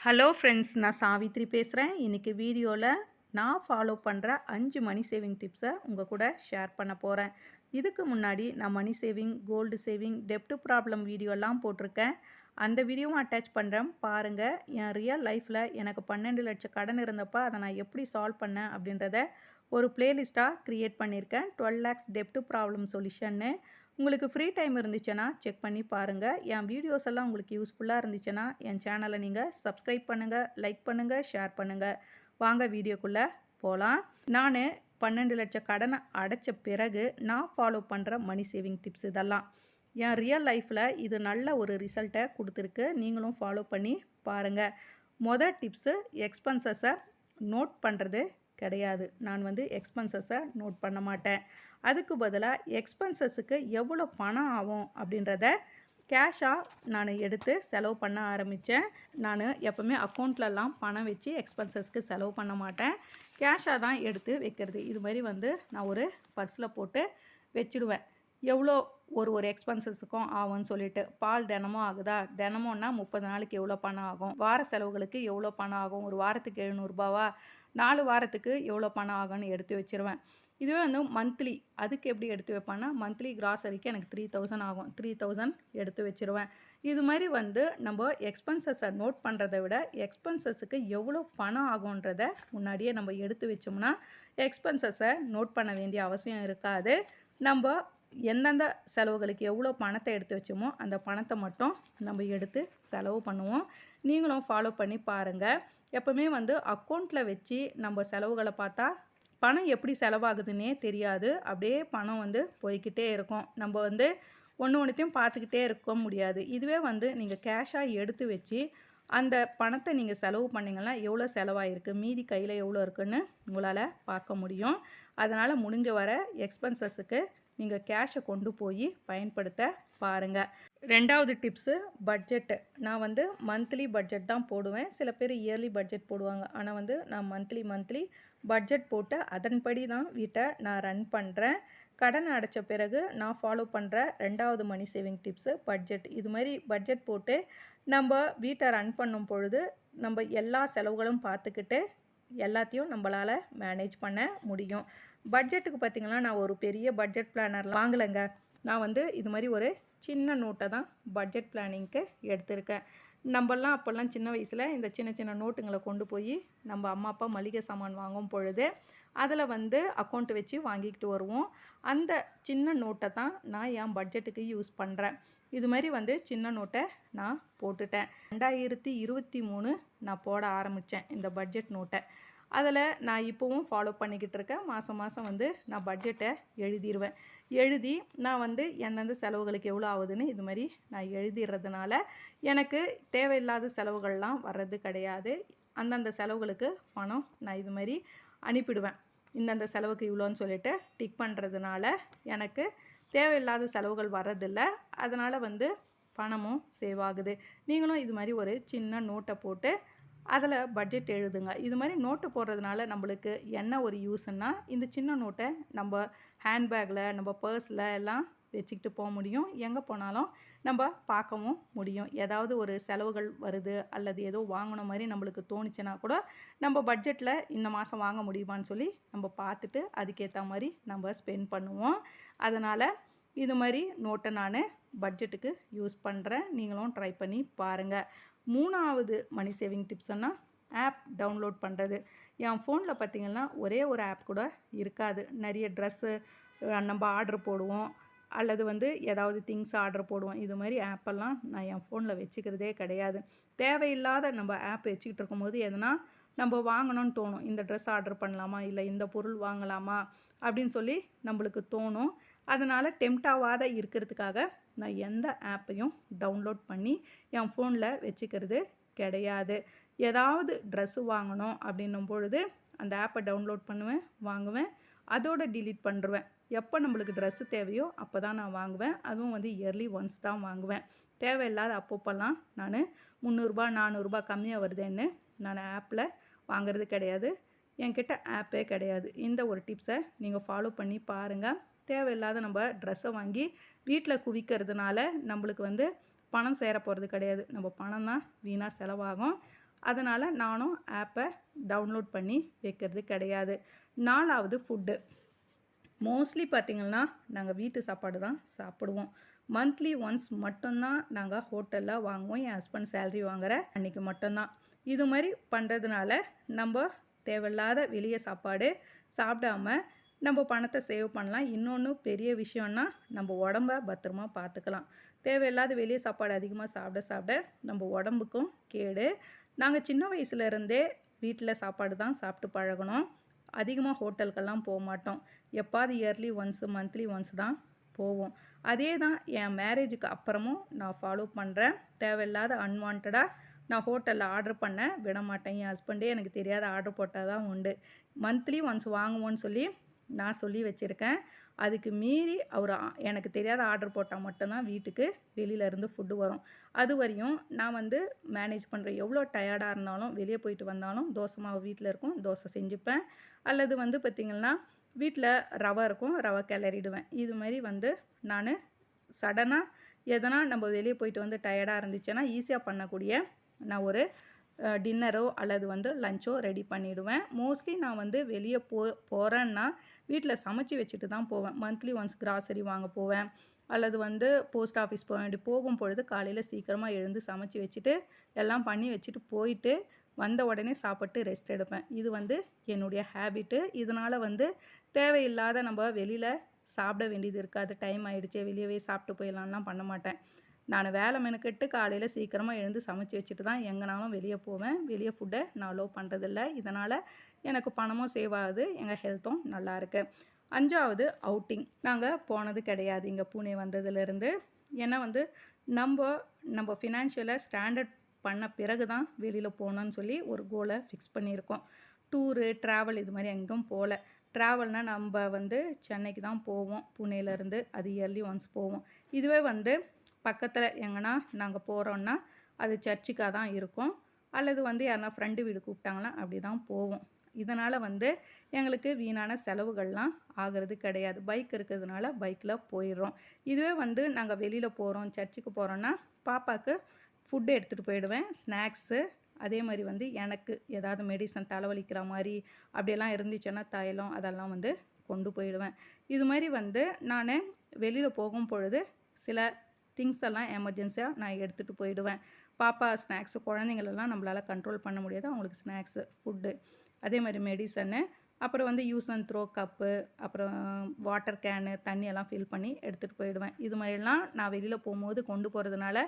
Hello friends நான் சாவித்ரி பேசுகிறேன் இன்றைக்கி வீடியோவில் நான் ஃபாலோ பண்ணுற அஞ்சு மணி சேவிங் டிப்ஸை உங்கள் கூட ஷேர் பண்ண போகிறேன் இதுக்கு முன்னாடி நான் மணி சேவிங் கோல்டு சேவிங் டெப்ட் ப்ராப்ளம் வீடியோலாம் போட்டிருக்கேன். அந்த வீடியோவும் அட்டாச் பண்ணுறேன் பாருங்கள் என் ரியல் லைஃப்பில் எனக்கு பன்னெண்டு லட்சம் கடன் இருந்தப்போ அதை நான் எப்படி சால்வ் பண்ணேன் அப்படின்றத ஒரு பிளேலிஸ்ட்டாக க்ரியேட் பண்ணியிருக்கேன். டுவெல் லேக்ஸ் டெப்ட் ப்ராப்ளம் சொல்யூஷன்னு உங்களுக்கு ஃப்ரீ டைம் இருந்துச்சுன்னா செக் பண்ணி பாருங்கள் என் வீடியோஸ் எல்லாம் உங்களுக்கு யூஸ்ஃபுல்லாக இருந்துச்சுன்னா என் சேனலை நீங்கள் சப்ஸ்கிரைப் பண்ணுங்கள் லைக் பண்ணுங்கள் ஷேர் பண்ணுங்கள் வாங்க வீடியோக்குள்ளே போகலாம் நான் பன்னெண்டு லட்சம் கடனை அடைச்ச பிறகு நான் ஃபாலோ பண்ணுற மணி சேவிங் டிப்ஸ் இதெல்லாம். என் ரியல் லைஃப்பில் இது நல்ல ஒரு ரிசல்ட்டை கொடுத்துருக்கு. நீங்களும் ஃபாலோ பண்ணி பாருங்கள் மொதல் டிப்ஸு எக்ஸ்பென்சஸை நோட் பண்ணுறது கிடையாது. நான் வந்து எக்ஸ்பென்சஸை நோட் பண்ண மாட்டேன். அதுக்கு பதிலாக எக்ஸ்பென்சஸுக்கு எவ்வளோ பணம் ஆகும் அப்படின்றத கேஷாக நான் எடுத்து செலவு பண்ண ஆரம்பித்தேன் நான் எப்போவுமே அக்கௌண்ட்லலாம் பணம் வச்சு எக்ஸ்பென்சஸ்க்கு செலவு பண்ண மாட்டேன். கேஷாக தான் எடுத்து வைக்கிறது. இது மாதிரி வந்து நான் ஒரு பர்ஸில் போட்டு வச்சுடுவேன். எவ்வளோ ஒரு ஒரு எக்ஸ்பென்சஸுக்கும் ஆகும்னு சொல்லிட்டு பால் தினமும் ஆகுதா? தினமும்னா முப்பது நாளைக்கு எவ்வளோ பணம் ஆகும்? வார செலவுகளுக்கு எவ்வளோ பணம் ஆகும்? ஒரு வாரத்துக்கு எழுநூறுபாவா? நாலு வாரத்துக்கு எவ்வளோ பணம் ஆகும்னு எடுத்து வச்சுருவேன். இதுவே வந்து மந்த்லி அதுக்கு எப்படி எடுத்து வைப்பேன்னா மந்த்லி கிராசரிக்கு எனக்கு த்ரீ தௌசண்ட் ஆகும். த்ரீ தௌசண்ட் எடுத்து வச்சுருவேன். இது மாதிரி வந்து நம்ம எக்ஸ்பென்சஸை நோட் பண்ணுறதை விட எக்ஸ்பென்சஸுக்கு எவ்வளோ பணம் ஆகுன்றத முன்னாடியே நம்ம எடுத்து வச்சோம்னா எக்ஸ்பென்சஸை நோட் பண்ண வேண்டிய அவசியம் இருக்காது. நம்ம எந்தெந்த செலவுகளுக்கு எவ்வளோ பணத்தை எடுத்து வச்சோமோ அந்த பணத்தை மட்டும் நம்ம எடுத்து செலவு பண்ணுவோம். நீங்களும் ஃபாலோ பண்ணி பாருங்கள் எப்போவுமே வந்து அக்கௌண்ட்டில் வச்சு நம்ம செலவுகளை பார்த்தா பணம் எப்படி செலவாகுதுன்னே தெரியாது. அப்படியே பணம் வந்து போய்கிட்டே இருக்கும். நம்ம வந்து ஒன்று ஒன்றுத்தையும் பார்த்துக்கிட்டே இருக்க முடியாது. இதுவே வந்து நீங்கள் கேஷாக எடுத்து வச்சு அந்த பணத்தை நீங்கள் செலவு பண்ணிங்கன்னா எவ்வளோ செலவாயிருக்கு மீதி கையில் எவ்வளோ இருக்குன்னு உங்களால் பார்க்க முடியும். அதனால் முடிஞ்ச வர எக்ஸ்பென்சஸுக்கு நீங்கள் கேஷை கொண்டு போய் பயன்படுத்த பாருங்கள் ரெண்டாவது டிப்ஸு பட்ஜெட்டு நான் வந்து மந்த்லி பட்ஜெட் தான் போடுவேன். சில பேர் இயர்லி பட்ஜெட் போடுவாங்க. ஆனால் வந்து நான் மந்த்லி மந்த்லி பட்ஜெட் போட்டு அதன்படி தான் வீட்டை நான் ரன் பண்ணுறேன் கடன் அடைச்ச பிறகு நான் ஃபாலோ பண்ணுற ரெண்டாவது மணி சேவிங் டிப்ஸு பட்ஜெட் இது மாதிரி பட்ஜெட் போட்டு நம்ம வீட்டை ரன் பண்ணும் பொழுது நம்ம எல்லா செலவுகளும் பார்த்துக்கிட்டு எல்லாத்தையும் நம்மளால் மேனேஜ் பண்ண முடியும். பட்ஜெட்டுக்கு பார்த்திங்கன்னா நான் ஒரு பெரிய பட்ஜெட் பிளானர்லாம் வாங்கலைங்க. நான் வந்து இது மாதிரி ஒரு சின்ன நோட்டை தான் பட்ஜெட் பிளானிங்க்கு எடுத்திருக்கேன். நம்மலாம் அப்போல்லாம் சின்ன வயசில் இந்த சின்ன சின்ன நோட்டுங்களை கொண்டு போய் நம்ம அம்மா அப்பா மளிகை சாமான் வாங்கும் பொழுது அதில் வந்து அக்கௌண்ட் வச்சு வாங்கிக்கிட்டு வருவோம். அந்த சின்ன நோட்டை தான் நான் என் பட்ஜெட்டுக்கு யூஸ் பண்ணுறேன் இது மாதிரி வந்து சின்ன நோட்டை நான் போட்டுட்டேன். ரெண்டாயிரத்தி இருபத்தி மூணு நான் போட ஆரம்பித்தேன் இந்த பட்ஜெட் நோட்டை. அதில் நான் இப்போவும் ஃபாலோ பண்ணிக்கிட்டு இருக்கேன் மாதம் மாதம் வந்து நான் பட்ஜெட்டை எழுதிடுவேன் எழுதி நான் வந்து எந்தெந்த செலவுகளுக்கு எவ்வளோ ஆகுதுன்னு இது மாதிரி நான் எழுதிடுறதுனால எனக்கு தேவையில்லாத செலவுகள்லாம் வர்றது கிடையாது. அந்தந்த செலவுகளுக்கு பணம் நான் இது மாதிரி அனுப்பிடுவேன். இந்தந்த செலவுக்கு இவ்வளோன்னு சொல்லிட்டு டிக் பண்ணுறதுனால எனக்கு தேவையில்லாத செலவுகள் வர்றதில்ல. அதனால் வந்து பணமும் சேவ் ஆகுது. நீங்களும் இது மாதிரி ஒரு சின்ன நோட்டை போட்டு அதில் பட்ஜெட் எழுதுங்க. இது மாதிரி நோட்டு போடுறதுனால நம்மளுக்கு என்ன ஒரு யூஸ்ன்னா இந்த சின்ன நோட்டை நம்ம ஹேண்ட்பேக்கில் நம்ம பர்ஸில் எல்லாம் வச்சுக்கிட்டு போக முடியும். எங்கே போனாலும் நம்ம பார்க்கவும் முடியும். ஏதாவது ஒரு செலவுகள் வருது அல்லது ஏதோ வாங்கின மாதிரி நம்மளுக்கு தோணுச்சுன்னா கூட நம்ம பட்ஜெட்டில் இந்த மாதம் வாங்க முடியுமான்னு சொல்லி நம்ம பார்த்துட்டு அதுக்கேற்ற மாதிரி நம்ம ஸ்பெண்ட் பண்ணுவோம். அதனால் இது மாதிரி நோட்டை நான் பட்ஜெட்டுக்கு யூஸ் பண்ணுறேன் நீங்களும் ட்ரை பண்ணி பாருங்கள் மூணாவது மணி சேவிங் டிப்ஸ்னால் ஆப் டவுன்லோட் பண்ணுறது என் ஃபோனில் பார்த்திங்கன்னா ஒரே ஒரு ஆப் கூட இருக்காது. நிறைய ட்ரெஸ்ஸு நம்ம ஆர்டர் போடுவோம். அல்லது வந்து ஏதாவது திங்ஸ் ஆர்டர் போடுவோம். இது மாதிரி ஆப்பெல்லாம் நான் என் ஃபோனில் வச்சுக்கிறதே கிடையாது. தேவையில்லாத நம்ம ஆப் வச்சுக்கிட்டு இருக்கும்போது எதனா நம்ம வாங்கணும்னு தோணும். இந்த ட்ரெஸ் ஆர்டர் பண்ணலாமா? இல்லை இந்த பொருள் வாங்கலாமா? அப்படின்னு சொல்லி நம்மளுக்கு தோணும். அதனால் டெம்டாவாத இருக்கிறதுக்காக நான் எந்த ஆப்பையும் டவுன்லோட் பண்ணி என் ஃபோனில் வச்சுக்கிறது கிடையாது. ஏதாவது ட்ரெஸ்ஸு வாங்கணும் அப்படின்னும் பொழுது அந்த ஆப்பை டவுன்லோட் பண்ணுவேன் வாங்குவேன். அதோடு டிலீட் பண்ணுருவேன். எப்போ நம்மளுக்கு ட்ரெஸ்ஸு தேவையோ அப்போ தான் நான் வாங்குவேன். அதுவும் வந்து இயர்லி ஒன்ஸ் தான் வாங்குவேன். தேவையில்லாத அப்பப்போல்லாம் நான் முந்நூறுரூபா நானூறுரூபா கம்மியாக வருதுன்னு நான் ஆப்பில் வாங்குறது கிடையாது. என்கிட்ட ஆப்பே கிடையாது. இந்த ஒரு டிப்ஸை நீங்கள் ஃபாலோ பண்ணி பாருங்கள் தேவையில்லாத நம்ம ட்ரெஸ்ஸை வாங்கி வீட்டில் குவிக்கிறதுனால நம்மளுக்கு வந்து பணம் சேர போகிறது கிடையாது. நம்ம பணம் தான் வீணாக செலவாகும். அதனால் நானும் ஆப்பை டவுன்லோட் பண்ணி வைக்கிறது கிடையாது. நாலாவது ஃபுட்டு மோஸ்ட்லி பார்த்திங்கன்னா நாங்கள் வீட்டு சாப்பாடு தான் சாப்பிடுவோம். மந்த்லி ஒன்ஸ் மட்டும்தான் நாங்கள் ஹோட்டலில் வாங்குவோம். என் ஹஸ்பண்ட் சேலரி வாங்குற அன்றைக்கி மட்டும்தான். இது மாதிரி பண்ணுறதுனால நம்ம தேவையில்லாத வெளியே சாப்பாடு சாப்பிடாம நம்ம பணத்தை சேவ் பண்ணலாம். இன்னொன்று பெரிய விஷயம்னா நம்ம உடம்ப பத்திரமா பார்த்துக்கலாம் தேவையில்லாத வெளியே சாப்பாடு அதிகமாக சாப்பிட சாப்பிட நம்ம உடம்புக்கும் கேடு. நாங்கள் சின்ன வயசுலேருந்தே வீட்டில் சாப்பாடு தான் சாப்பிட்டு பழகணும் அதிகமாக ஹோட்டலுக்கெல்லாம் போக மாட்டோம். எப்பாவது இயர்லி ஒன்ஸு மந்த்லி ஒன்ஸ் தான் போவோம். அதே தான் என் மேரேஜுக்கு அப்புறமும் நான் ஃபாலோ பண்ணுறேன் தேவையில்லாத அன்வான்டாக நான் ஹோட்டலில் ஆர்டர் பண்ண விட மாட்டேன். என் ஹஸ்பண்டே எனக்கு தெரியாத ஆர்டர் போட்டால் தான் உண்டு. மந்த்லி ஒன்ஸ் வாங்குவோன்னு சொல்லி நான் சொல்லி வச்சுருக்கேன். அதுக்கு மீறி அவர் எனக்கு தெரியாத ஆர்டர் போட்டால் மட்டும்தான் வீட்டுக்கு வெளியிலேருந்து ஃபுட்டு வரும். அது வரையும் நான் வந்து மேனேஜ் பண்ணுறேன் எவ்வளோ டயர்டாக இருந்தாலும் வெளியே போயிட்டு வந்தாலும் தோசை மாவு வீட்டில் இருக்கும் தோசை செஞ்சுப்பேன். அல்லது வந்து பார்த்திங்கன்னா வீட்டில் ரவை இருக்கும் ரவை கிளறிடுவேன். இது மாதிரி வந்து நான் சடனாக எதனா நம்ம வெளியே போயிட்டு வந்து டயர்டாக இருந்துச்சுன்னா ஈஸியாக பண்ணக்கூடிய நான் ஒரு டின்னரோ அல்லது வந்து லஞ்சோ ரெடி பண்ணிவிடுவேன் மோஸ்ட்லி நான் வந்து வெளியே போ போகிறேன்னா வீட்டில் சமைச்சு வச்சுட்டு தான் போவேன். மந்த்லி ஒன்ஸ் கிராசரி வாங்க போவேன். அல்லது வந்து போஸ்ட் ஆஃபீஸ் போக வேண்டி போகும் பொழுது காலையில் சீக்கிரமாக எழுந்து சமைச்சு வச்சுட்டு எல்லாம் பண்ணி வச்சுட்டு போயிட்டு வந்த உடனே சாப்பிட்டு ரெஸ்ட் எடுப்பேன். இது வந்து என்னுடைய ஹேபிட்டு இதனால் வந்து தேவையில்லாத நம்ம வெளியில் சாப்பிட வேண்டியது இருக்காது. டைம் ஆகிடுச்சே வெளியவே சாப்பிட்டு போயிடலாம்லாம் பண்ண மாட்டேன். நான் வேலை மெனக்கெட்டு காலையில் சீக்கிரமாக எழுந்து சமைச்சு வச்சுட்டு தான் எங்கேனாலும் வெளியே போவேன். வெளியே ஃபுட்டை நான் லோ பண்ணுறதில்ல இதனால் எனக்கு பணமும் சேவ் ஆகுது. எங்கள் ஹெல்த்தும் நல்லாயிருக்கு அஞ்சாவது அவுட்டிங் நாங்கள் போனது கிடையாது. இங்கே பூனே வந்ததுலேருந்து. ஏன்னா வந்து நம்ம நம்ம ஃபினான்ஷியலை ஸ்டாண்டர்ட் பண்ண பிறகு தான் வெளியில் போகணுன்னு சொல்லி ஒரு கோலை ஃபிக்ஸ் பண்ணியிருக்கோம். டூரு ட்ராவல் இது மாதிரி எங்கேயும் போகல ட்ராவல்னால் நம்ம வந்து சென்னைக்கு தான் போவோம். புனேலேருந்து அது இயர்லி ஒன்ஸ் போவோம். இதுவே வந்து பக்கத்தில் எங்கன்னா நாங்கள் போகிறோன்னா அது சர்ச்சுக்காக தான் இருக்கும். அல்லது வந்து யாருனா ஃப்ரெண்டு வீடு கூப்பிட்டாங்களா அப்படி தான் போவோம். இதனால் வந்து எங்களுக்கு வீணான செலவுகள்லாம் ஆகிறது கிடையாது. பைக் இருக்கிறதுனால பைக்கில் போயிடுறோம். இதுவே வந்து நாங்கள் வெளியில் போகிறோம் சர்ச்சுக்கு போகிறோன்னா பாப்பாவுக்கு ஃபுட்டு எடுத்துகிட்டு போயிடுவேன் ஸ்நாக்ஸு அதே மாதிரி வந்து எனக்கு ஏதாவது மெடிசன் தலைவலிக்கிற மாதிரி அப்படியெல்லாம் இருந்துச்சுன்னா தைலம் அதெல்லாம் வந்து கொண்டு போயிடுவேன். இது மாதிரி வந்து நான் வெளியில் போகும் பொழுது சில திங்ஸ் எல்லாம் எமர்ஜென்சியாக நான் எடுத்துகிட்டு போயிடுவேன். பாப்பா ஸ்நாக்ஸு குழந்தைங்களெல்லாம் நம்மளால் கண்ட்ரோல் பண்ண முடியாது. அவங்களுக்கு ஸ்நாக்ஸு ஃபுட்டு அதே மாதிரி மெடிசனு அப்புறம் வந்து யூஸ் அண்ட் த்ரோ கப்பு அப்புறம் வாட்டர் கேனு தண்ணியெல்லாம் ஃபில் பண்ணி எடுத்துகிட்டு போயிடுவேன். இது மாதிரிலாம் நான் வெளியில் போகும்போது கொண்டு போகிறதுனால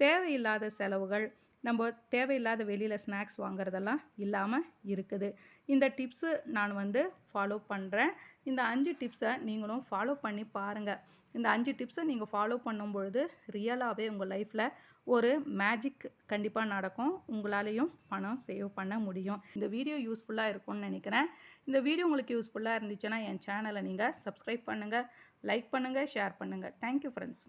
தேவையில்லாத செலவுகள் நம்ம தேவையில்லாத வெளியில் ஸ்நாக்ஸ் வாங்குறதெல்லாம் இல்லாமல் இருக்குது. இந்த டிப்ஸு நான் வந்து ஃபாலோ பண்ணுறேன் இந்த அஞ்சு டிப்ஸை நீங்களும் ஃபாலோ பண்ணி பாருங்கள் இந்த அஞ்சு டிப்ஸை நீங்கள் ஃபாலோ பண்ணும் பொழுது ரியலாகவே உங்கள் லைஃப்பில் ஒரு மேஜிக் கண்டிப்பாக நடக்கும். உங்களாலேயும் பணம் சேவ் பண்ண முடியும். இந்த வீடியோ யூஸ்ஃபுல்லாக இருக்கும்னு நினைக்கிறேன். இந்த வீடியோ உங்களுக்கு யூஸ்ஃபுல்லாக இருந்துச்சுன்னா என் சேனலை நீங்கள் சப்ஸ்கிரைப் பண்ணுங்கள் லைக் பண்ணுங்கள் ஷேர் பண்ணுங்கள் தேங்க்யூ ஃப்ரெண்ட்ஸ்